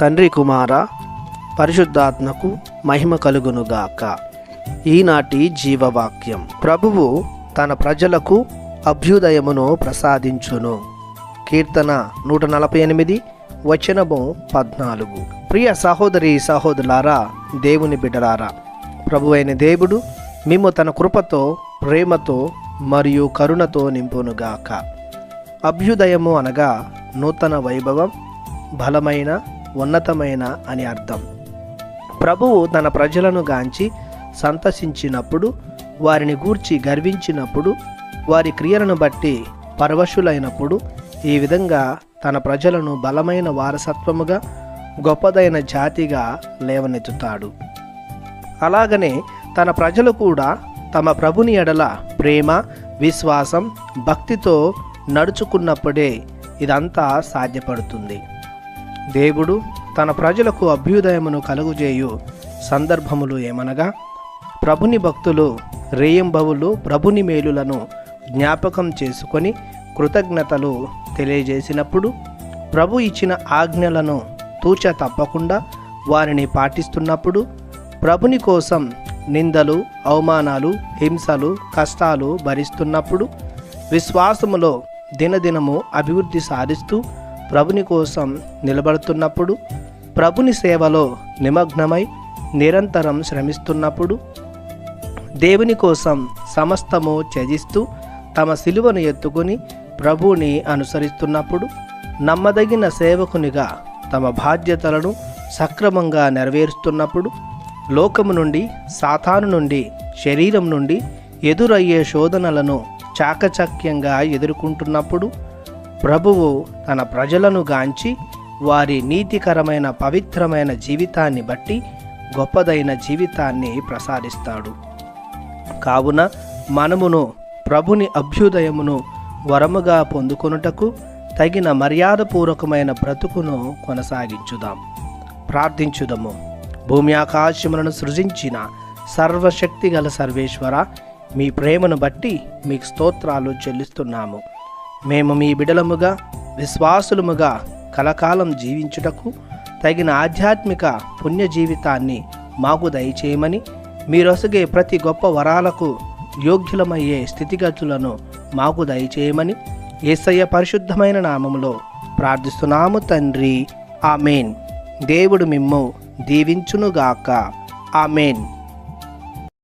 తండ్రి కుమార పరిశుద్ధాత్మకు మహిమ కలుగునుగాక. ఈనాటి జీవవాక్యం. ప్రభువు తన ప్రజలకు అభ్యుదయమును ప్రసాదించును. కీర్తన నూట నలభై ఎనిమిది వచనము పద్నాలుగు. ప్రియ సహోదరి సహోదరులారా దేవుని బిడ్డలారా ప్రభు అయిన దేవుడు మేము తన కృపతో ప్రేమతో మరియు కరుణతో నింపునుగాక. అభ్యుదయము అనగా నూతన వైభవం బలమైన ఉన్నతమైన అని అర్థం. ప్రభువు తన ప్రజలను గాంచి సంతసించినప్పుడు వారిని గూర్చి గర్వించినప్పుడు వారి క్రియలను బట్టి పరవశులైనప్పుడు ఈ విధంగా తన ప్రజలను బలమైన వారసత్వముగా గొప్పదైన జాతిగా లేవనెత్తుతాడు. అలాగనే తన ప్రజలు కూడా తమ ప్రభుని ఎడల ప్రేమ విశ్వాసం భక్తితో నడుచుకున్నప్పుడే ఇదంతా సాధ్యపడుతుంది. దేవుడు తన ప్రజలకు అభ్యుదయమును కలుగుజేయు సందర్భములు ఏమనగా ప్రభుని భక్తులు రేయంబవులు ప్రభుని మేలులను జ్ఞాపకం చేసుకొని కృతజ్ఞతలు తెలియజేసినప్పుడు ప్రభు ఇచ్చిన ఆజ్ఞలను తూచ తప్పకుండా వారిని పాటిస్తున్నప్పుడు ప్రభుని కోసం నిందలు అవమానాలు హింసలు కష్టాలు భరిస్తున్నప్పుడు విశ్వాసములో దినదినము అభివృద్ధి సాధిస్తూ ప్రభుని కోసం నిలబడుతున్నప్పుడు ప్రభుని సేవలో నిమగ్నమై నిరంతరం శ్రమిస్తున్నప్పుడు దేవుని కోసం సమస్తము త్యజిస్తూ తమ సిలువను ఎత్తుకుని ప్రభువుని అనుసరిస్తున్నప్పుడు నమ్మదగిన సేవకునిగా తమ బాధ్యతలను సక్రమంగా నెరవేరుస్తున్నప్పుడు లోకము నుండి సాతాను నుండి శరీరం నుండి ఎదురయ్యే శోధనలను చాకచక్యంగా ఎదుర్కొంటున్నప్పుడు ప్రభువు తన ప్రజలను గాంచి వారి నీతికరమైన పవిత్రమైన జీవితాన్ని బట్టి గొప్పదైన జీవితాన్ని ప్రసాదిస్తాడు. కావున మనమును ప్రభుని అభ్యుదయమును వరముగా పొందుకొనుటకు తగిన మర్యాదపూర్వకమైన బ్రతుకును కొనసాగించుదాం. ప్రార్థించుదము. భూమి ఆకాశములను సృజించిన సర్వశక్తి గల సర్వేశ్వర మీ ప్రేమను బట్టి మీకు స్తోత్రాలు చెల్లిస్తున్నాము. మేము మీ బిడలముగా విశ్వాసులముగా కలకాలం జీవించుటకు తగిన ఆధ్యాత్మిక పుణ్య జీవితాన్ని మాకు దయచేయమని మీరొసగే ప్రతి గొప్ప వరాలకు యోగ్యులమయ్యే స్థితిగతులను మాకు దయచేయమని యేసయ్య పరిశుద్ధమైన నామములో ప్రార్థిస్తున్నాము తండ్రి. ఆమెన్. దేవుడు మిమ్ము దీవించునుగాక. ఆమెన్.